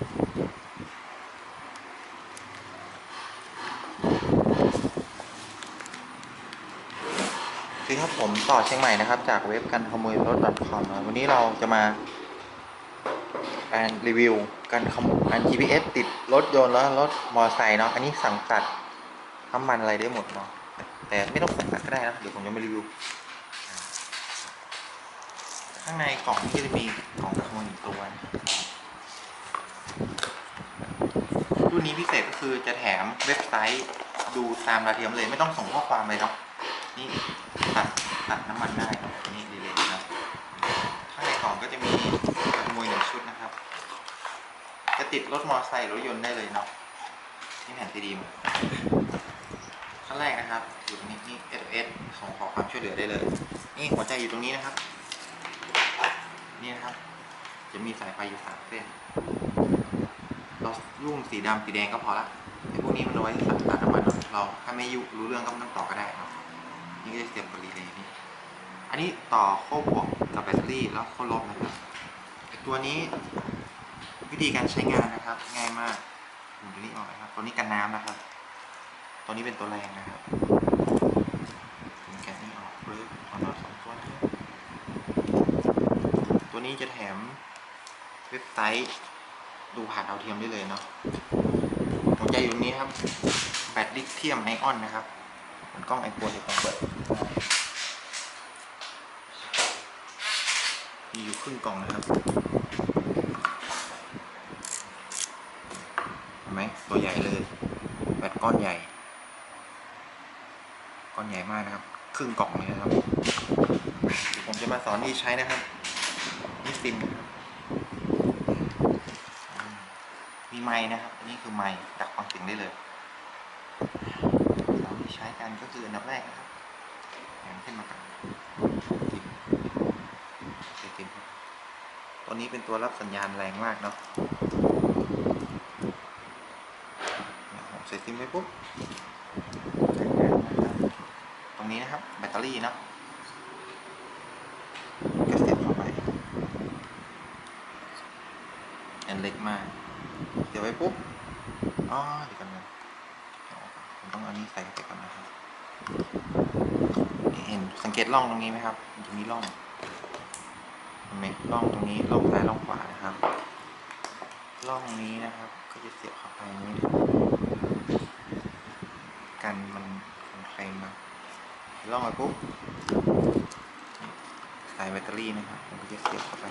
สวัสดีครับผมต่อเชียงใหม่นะครับ จากเว็บกันขโมยรถ .com วันนี้เราจะมาการรีวิวการขโมยการ GPS ติดรถยนต์แล้วรถมอเตอร์ไซค์เนาะอันนี้สั่งตัดน้ำมันอะไรได้หมดเนาะแต่ไม่ต้องสั่งตัดก็ได้นะเดี๋ยวผมจะมารีวิวข้างในกล่องก็จะมีกล่องขโมยอีกตัวนะ รุ่นนี้พิเศษก็คือจะแถมเว็บไซต์ดูตามดาวเทียมเลยไม่ต้องส่งข้อความเลยเนาะนี่ตัดตัดน้ำมันได้นี่ดีเลยนะข้างในกล่องก็จะมีขโมยหนึ่งชุดนะครับ จะติดรถมอเตอร์ไซค์รถยนต์ได้เลยเนาะนี่แผ่นซีดีมาขั้นแรกนะครับอยู่ตรงนี้นี่ S S ส่งขอความช่วยเหลือได้เลย นี่หัวใจอยู่ตรงนี้นะครับ นี่นะครับ จะมีสายไฟอยู่สามเส้น เรายุ่งสีดำสีแดงก็พอละไอ้พวกนี้มันเอาไว้ตัดตัดน้ำมันเนอะเราถ้าไม่ยุ่รู้เรื่องก็ไม่ต้องต่อก็ได้เนอะนี่ก็จะเสียบกับรีเลย์นี่อันนี้ต่อขั้วบวกกับแบตเตอรี่แล้วขั้วลบนะครับตัวนี้วิธีการใช้งานนะครับ ง่ายมากหมุนนี้ออกนะครับ ตัวนี้กันน้ำนะครับ ตัวนี้เป็นตัวแรงนะครับผมแกะนี่ออกเลยเอาหน้าสองตัวนี้ตัวนี้จะแถมเว็บไซต์ ดูผ่านดาวเทียมได้เลยเนาะหัวใจอยู่นี้ครับแบตลิเธียมไอออนนะครับเหมันกล้องไอโฟนจะต้องเปิดมีอยู่ครึ่งกล่องนะครับเห็นไหมตัวใหญ่เลย แบตก้อนใหญ่ ก้อนใหญ่มากนะครับ ครึ่งกล่องเลยนะครับผมจะมาสอนที่ใช้นะครับนี่ซิมนะครับอืมมี ไม้นะครับ นี่คือไม้ดักฟังเสียงได้เลยเราที่ใช้กันก็คืออันดับแรกนะครับแหนขึ้นมากันซิมใส่ซิมครับตัวนี้เป็นตัวรับสัญญาณแรงมากเนาะเนี่ยผมใส่ซิมไปปุ๊บสัญญาณนะครับตรงนี้นะครับแบตเตอรี่เนาะก็เสียบเข้าไปอันเล็กมากียวไว้ปุ๊บอ๋อเดี๋ยวกันนะเอาออกก่อนผมต้องเอานี้ใส่เข้าไปก่อนนะครับเห็นสังเกตร่องตรงนี้ไหมครับมันจะมีร่องเห็นไหมร่องตรงนี้ร่องซ้ายร่องขวานะครับร่องนี้นะครับ ก็จะเสียบเข้าไปนี้นะครับกันมันมันเคลมาร่องไปปุ๊บสายแบตเตอรี่นะครับมันก็จะเสียบเข้าไป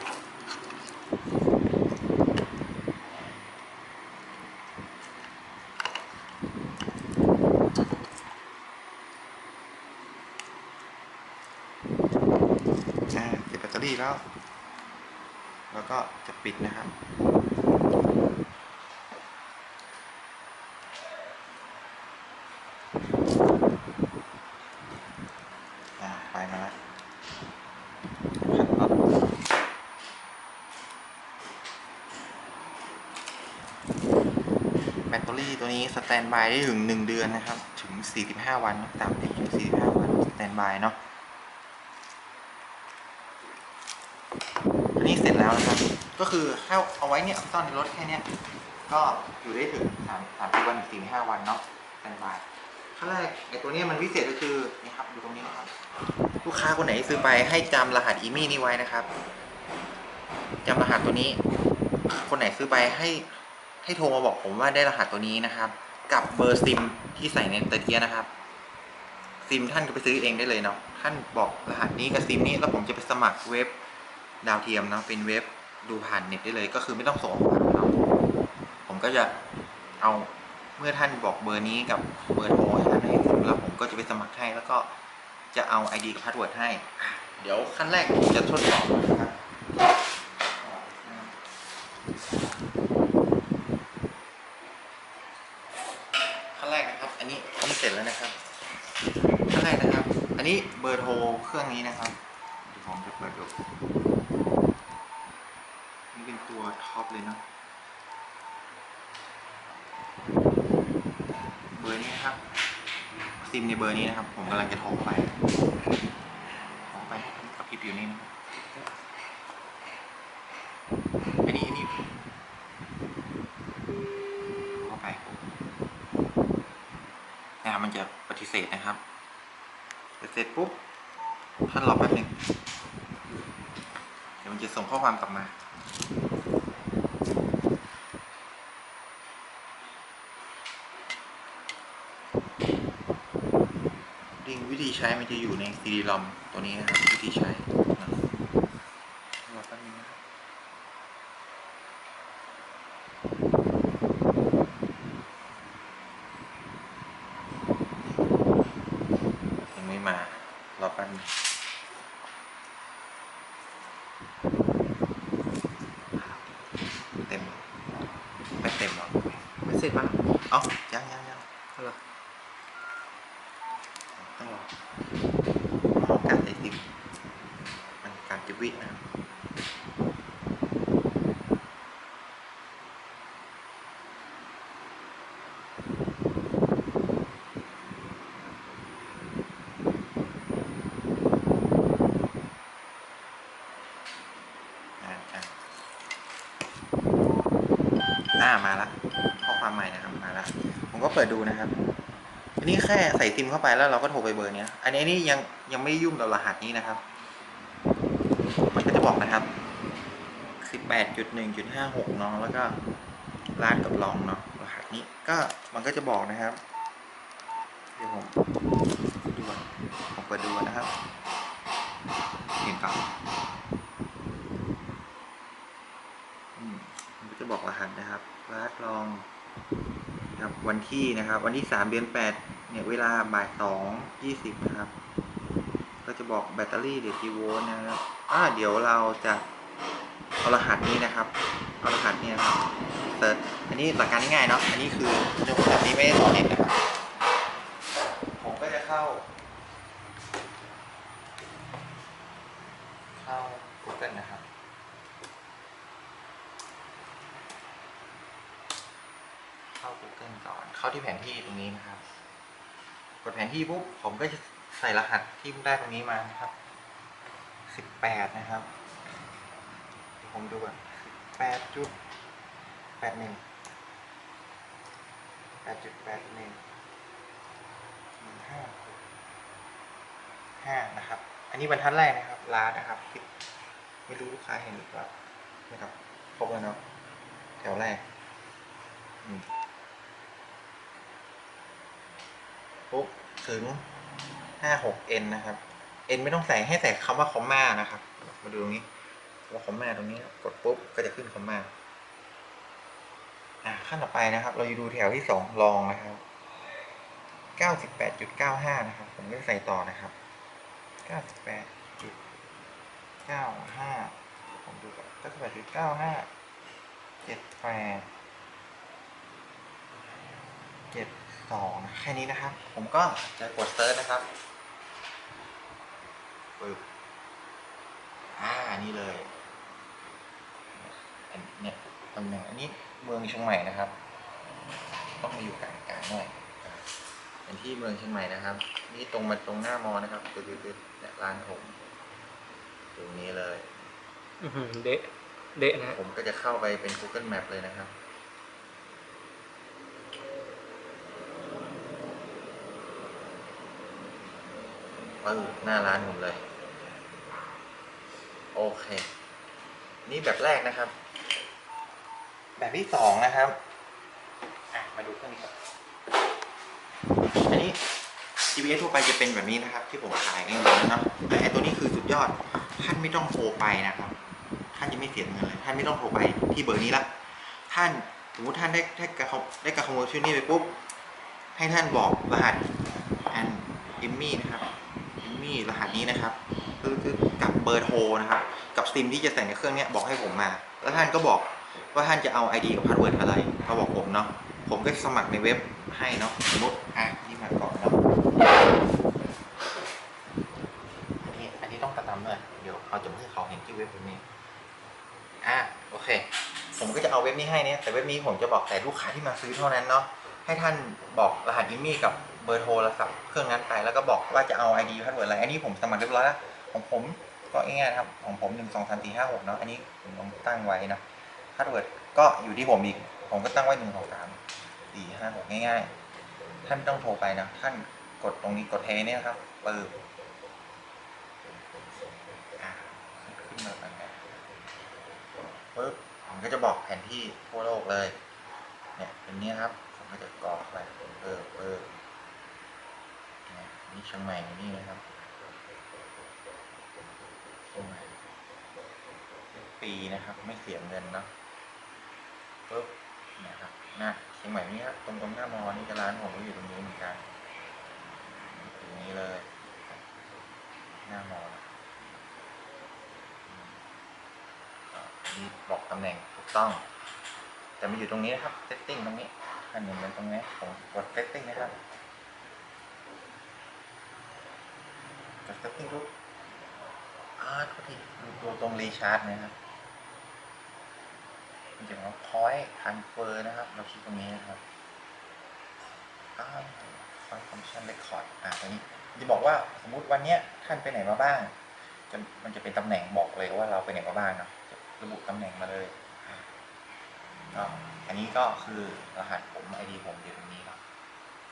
อ่าเก็บ แล้ว แล้วก็จะปิดนะครับ ไปมาแล้วขันน็อตแบตเตอรี่ตัวนี้สแตนบายได้ถึง 1 เดือนนะครับ ถึง 45 วันตามที่45 วันสแตนบายเนาะ นี้เสร็จแล้วนะครับ ก็คือให้เอาไว้เนี่ยซ่อนในรถแค่เนี้ยก็อยู่ได้ถึงสามสามสิบวันถึงสี่ห้าวันเนาะสแตนบายขั้นแรกไอ้ตัวเนี้ยมันพิเศษก็คือนี่ครับดูตรงนี้นะครับ ลูกค้าคนไหนซื้อไปให้จำรหัสอีมี่นี้ไว้นะครับจำรหัสตัวนี้ คนไหนซื้อไปให้ให้โทรมาบอกผมว่าได้รหัสตัวนี้นะครับ กับเบอร์ซิมที่ใส่ในตะเกียนะครับซิมท่านก็ไปซื้อเองได้เลยเนาะท่านบอกรหัสนี้กับซิมนี้แล้วผมจะไปสมัครเว็บ ดาวเทียมเนาะเป็นเว็บดูผ่านเน็ตได้เลย ก็คือไม่ต้องส่งผ่านเราผมก็จะเอาเมื่อท่านบอกเบอร์นี้กับเบอร์โทรให้ท่านให้ผมแล้วผมก็จะไปสมัครให้ แล้วก็จะเอา ID กับพาสเวิร์ดให้ เดี๋ยวขั้นแรกผมจะทดสอบนะครับขั้นแรกนะครับอันนี้อันนี้เสร็จแล้วนะครับขั้นแรกนะครับ อันนี้เบอร์โทรเครื่องนี้นะครับเดี๋ยวผมจะเปิดดู เป็นตัวท็อปเลยนะเบอร์นี้ครับซิมในเบอร์นี้นะครับ ผมกำลังจะโทรไปโทรไปกับพี่ปิวนี่นอ้นนี้เข้ไปนะมันจะปฏิเสธนะครับเสร็จปุ๊บท่านรอแป๊บหนึ่งเดี๋ยวมันจะส่งข้อความกลับมา ลิงวิธีใช้มันจะอยู่ใน CD ROM ตัวนี้นะครับวิธีใช้รอแป๊บนึงนะยังไม่มารอแป๊บนึงเต็ม ไม่เต็มหรอไม่เสร็จปะเอ้ายังยังยังอาเหรอต้องรอรอ การใส่ซิมมันการจิบวินะครับอ่าอ่าอ่ามาละข้อความใหม่นะครับมาละผมก็เปิดดูนะครับ อันนี้แค่ใส่ซิมเข้าไปแล้วเราก็โทรไปเบอร์นี้อันนี้นี่ยังยังไม่ยุ่งกับรหัสนี้นะครับ มันก็จะบอกนะครับ18.1.56เนาะแล้วก็ร้านกับลองเนาะรหัสนี้ก็มันก็จะบอกนะครับ เดี๋ยวผมดูก่อนผมเปิดดูนะครับเห็นก่อนอืมมันก็จะบอกรหัสนะครับร้านลอง ครับวันที่นะครับ วันที่สามเดือนแปดเนี่ยเวลาบ่ายสองยี่สิบนะครับ ก็จะบอกแบตเตอรี่เดี๋ยวกี่โวลต์นะครับอ่าเดี๋ยวเราจะเอารหัสนี้นะครับเอารหัสนี้นะครับเซิร์ชอันนี้หลักการง่ายๆเนาะอันนี้คือจะแบบนี้ไม่ได้ต่อเน็ตนะครับผมก็จะเข้า Google นะครับ เข้า Google ก่อน เข้าที่แผนที่ตรงนี้นะครับ กดแผนที่ปุ๊บผมก็จะใส่รหัสที่ได้ตรงนี้มานะครับสิบแปดนะครับเดี๋ยวผมดูก่อนแปดจุดแปดหนึ่งแปดจุดแปดหนึ่งหนึ่งห้าห้านะครับ อันนี้บรรทัดแรกนะครับร้านนะครับไม่รู้ลูกค้าเห็นหรือเปล่านะครับครบแล้วเนาะแถวแรกอืม ปุ๊บถึงห้าหก n นะครับ n ไม่ต้องใส่ให้ใส่คำว่าคอมมานะครับ มาดูตรงนี้ว่าคอมมาตรงนี้กดปุ๊บก็จะขึ้นคอมมาอ่าขั้นต่อไปนะครับ เราจะดูแถวที่สองลองนะครับเก้าสิบแปดจุดเก้าห้านะครับ ผมก็ใส่ต่อนะครับเก้าสิบแปดจุดเก้าห้าผมดูก่อนเก้า สิบแปดจุดเก้าห้าเจ็ดแปดเจ็ดสองแค่นี้นะครับ ผมก็จะกดเซิร์ชนะครับปึ๊บอ่านี่เลยอันเนี่ยตำแหน่งอันนี้เมืองเชียงใหม่นะครับ ต้องมาอยู่กลางกลางหน่อยอ่าเป็นที่เมืองเชียงใหม่นะครับ นี่ตรงมาตรงหน้ามอนะครับคือคือเนี่ยร้านผมตรงนี้เลยอื้อหือเดะเดะนะผมก็จะเข้าไปเป็น Google Map เลยนะครับ ปึ้งหน้าร้านผมเลย โอเค นี่แบบแรกนะครับ แบบที่สองนะครับอะมาดูเครื่องนี้ก่อนอันนี้ GPS ทั่วไปจะเป็นแบบนี้นะครับ ที่ผมขายกันอยู่นะเนาะแต่ไอตัวนี้คือสุดยอด ท่านไม่ต้องโทรไปนะครับท่านจะไม่เสียเงินเลย ท่านไม่ต้องโทรไปที่เบอร์นี้ละ ท่านสมมติท่านได้ได้กระขโมได้กระขโมยชื่อนี้ไปปุ๊บ ให้ท่านบอกรหัสอันอิมมี่นะครับ มี่รหัสนี้นะครับคือคือกับเบอร์โทรนะครับ กับซิมที่จะใส่ในเครื่องเนี้ยบอกให้ผมมา แล้วท่านก็บอกว่าท่านจะเอา ID กับพาสเวิร์ดอะไรก็บอกผมเนาะผมก็สมัครในเว็บให้เนาะสมมติอะนี่มาก่อนเนาะอันนี้อันนี้ต้องกระทำด้วยเดี๋ยวเขาจะให้เขาเห็นที่เว็บนี้อะโอเค ผมก็จะเอาเว็บนี้ให้เนี่ยแต่เว็บนี้ผมจะบอกแต่ลูกค้าที่มาซื้อเท่านั้นเนาะให้ท่านบอกรหัสอีเมลกับ บอร์โทรศัพท์เครื่องนั้นไปแล้วก็บอกว่าจะเอา ID พาสเวิร์ดอะไรอันนี้ผมสมัครเรียบร้อยแล้วของผมก็ง่ายๆครับของผมหนึ่งสองสามสี่ห้าหกเนาะอันนี้ผมตั้งไว้นะพาสเวิร์ดก็อยู่ที่ผมอีกผมก็ตั้งไว้หนึ่งสองสามสี่ห้าหกง่ายๆ ท่านไม่ต้องโทรไปนะท่านกดตรงนี้กดเทเนี่ยครับปึ๊บอ่าขึ้นมาแบบนี้ปึ๊บผมก็จะบอกแผนที่ทั่วโลกเลย เนี่ยเป็นนี้ครับผมก็จะกรอกไปเปิบเปิบเนี่ยนี่เชียงใหม่นี่นะครับเชียงใหม่ปีนะครับ ไม่เสียเงินเนาะปึ๊บนี่ยครับน้าเชียงใหม่นี่ครับตรงตรงหน้ามอนี่จะร้านผมก็อยู่ตรงนี้เหมือนกันตรงนี้เลย หน้ามอนอันนี้บอกตำแหน่งถูกต้องแต่มันอยู่ตรงนี้นะครับ setting ตรงนี้อันหนึ่งมันตรงนี้ผมกด setting นะครับ กด setting ปุ๊บอ่าโทษทีดูตัวตรง recharge นะครับมันจะบอกว่า point transfer นะครับ เราคลิกตรงนี้นะครับอ่า point function record อ่าตรงนี้จะบอกว่าสมมุติวันเนี้ยท่านไปไหนมาบ้าง จะมันจะเป็นตำแหน่งบอกเลยว่าเราไปไหนมาบ้างเนาะจะระบุตำแหน่งมาเลยก็อันนี้ก็คือรหัสผม ID ผมอยู่ตรงนี้เนาะ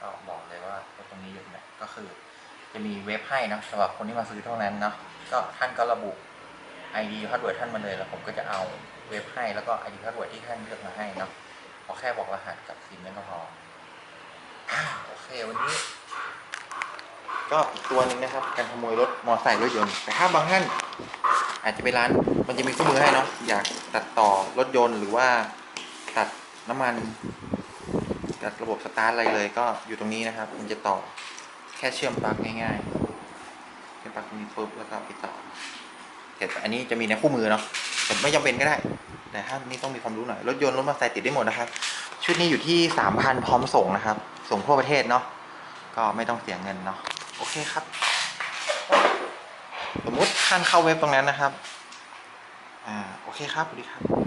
ก็บอกเลยว่าตรงนี้อยู่ไหนก็คือ จะมีเว็บให้นะสำหรับคนที่มาซื้อเท่านั้นเนาะก็ท่านก็ระบุ ID พาสเวิร์ดท่านมาเลยแล้วผมก็จะเอาเว็บให้แล้วก็ ID พาสเวิร์ดที่ท่านเลือกมาให้เนาะขอแค่บอกรหัสกับซิมนั่นก็พอโอเควันนี้ ก็อีกตัวหนึงนะครับ การขโมยรถมอไซค์รถยนต์แต่ถ้าบางท่านอาจจะไปร้านมันจะมีเครื่องมือให้เนาะอยากตัดต่อรถยนต์หรือว่าตัดน้ำมันตัดระบบสตาร์ทอะไรเลยก็อยู่ตรงนี้นะครับ มันจะต่อ แค่เชื่อมปลั๊กง่ายๆเชื่อมปลั๊กตรงนี้ปุ๊บแล้วก็ไปต่อแต่อันนี้จะมีในคู่มือเนาะแต่ไม่จำเป็นก็ได้ แต่ถ้านี่ต้องมีความรู้หน่อย รถยนต์รถมอเตอร์ไซค์ติดได้หมดนะครับ ชุดนี้อยู่ที่สามพันพร้อมส่งนะครับ ส่งทั่วประเทศเนาะก็ไม่ต้องเสียเงินเนาะโอเคครับ สมมุติท่านเข้าเว็บตรงนั้นนะครับอ่าโอเคครับสวัสดีครับ